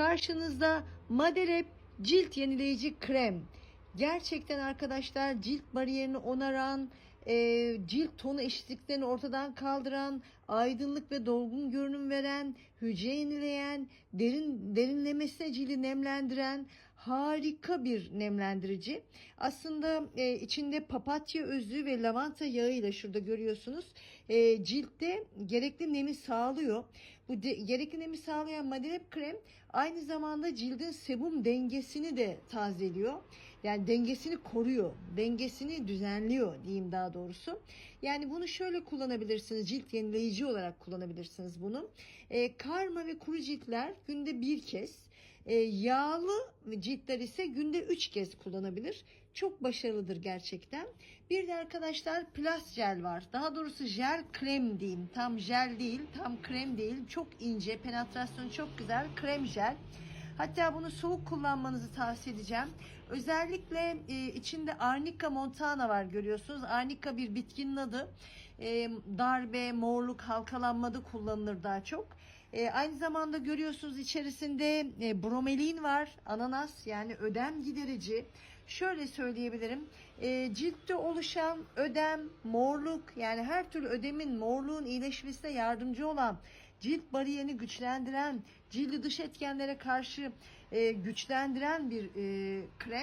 Karşınızda Madelep cilt yenileyici krem. Gerçekten arkadaşlar cilt bariyerini onaran, e, cilt tonu eşitliklerini ortadan kaldıran, aydınlık ve dolgun görünüm veren, hücre yenileyen, derin derinlemesine cildi nemlendiren harika bir nemlendirici. Aslında e, içinde papatya özü ve lavanta yağı ile şurada görüyorsunuz. E, ciltte gerekli nemi sağlıyor. Bu de, gerekli nemi sağlayan Madelep krem aynı zamanda cildin sebum dengesini de tazeliyor. Yani dengesini koruyor, dengesini düzenliyor diyeyim daha doğrusu. Yani bunu şöyle kullanabilirsiniz, cilt yenileyici olarak kullanabilirsiniz bunu. E, karma ve kuru ciltler günde bir kez, e, yağlı ciltler ise günde üç kez kullanabilir. Çok başarılıdır gerçekten. Bir de arkadaşlar plus jel var. Daha doğrusu jel krem diyeyim. Tam jel değil, tam krem değil. Çok ince, penetrasyonu çok güzel. Krem jel. Hatta bunu soğuk kullanmanızı tavsiye edeceğim. Özellikle e, içinde Arnica montana var görüyorsunuz. Arnica bir bitkinin adı. E, darbe, morluk, halkalanmada kullanılır daha çok. E, aynı zamanda görüyorsunuz içerisinde e, bromelin var. Ananas yani ödem giderici. Şöyle söyleyebilirim. E, ciltte oluşan ödem, morluk yani her türlü ödemin, morluğun iyileşmesine yardımcı olan cilt bariyerini güçlendiren, cildi dış etkenlere karşı e, güçlendiren bir e, krem.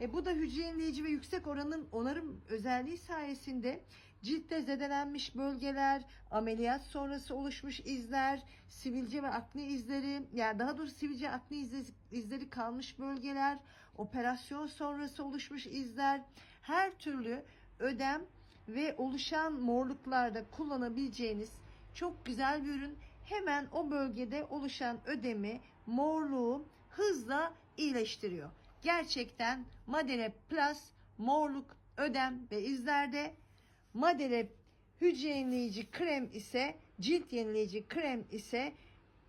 E, bu da hücre yenileyici ve yüksek oranın onarım özelliği sayesinde ciltte zedelenmiş bölgeler, ameliyat sonrası oluşmuş izler, sivilce ve akne izleri, yani daha doğrusu sivilce akne izleri, izleri kalmış bölgeler, operasyon sonrası oluşmuş izler, her türlü ödem ve oluşan morluklarda kullanabileceğiniz çok güzel bir ürün. Hemen o bölgede oluşan ödemi, morluğu hızla iyileştiriyor. Gerçekten Madelep Plus morluk, ödem ve izlerde Madelep hücre yenileyici krem ise cilt yenileyici krem ise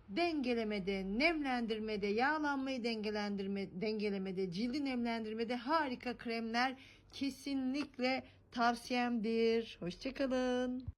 dengelemede, nemlendirmede, yağlanmayı dengelendirme, dengelemede, cildi nemlendirmede harika kremler kesinlikle tavsiyemdir. Hoşçakalın.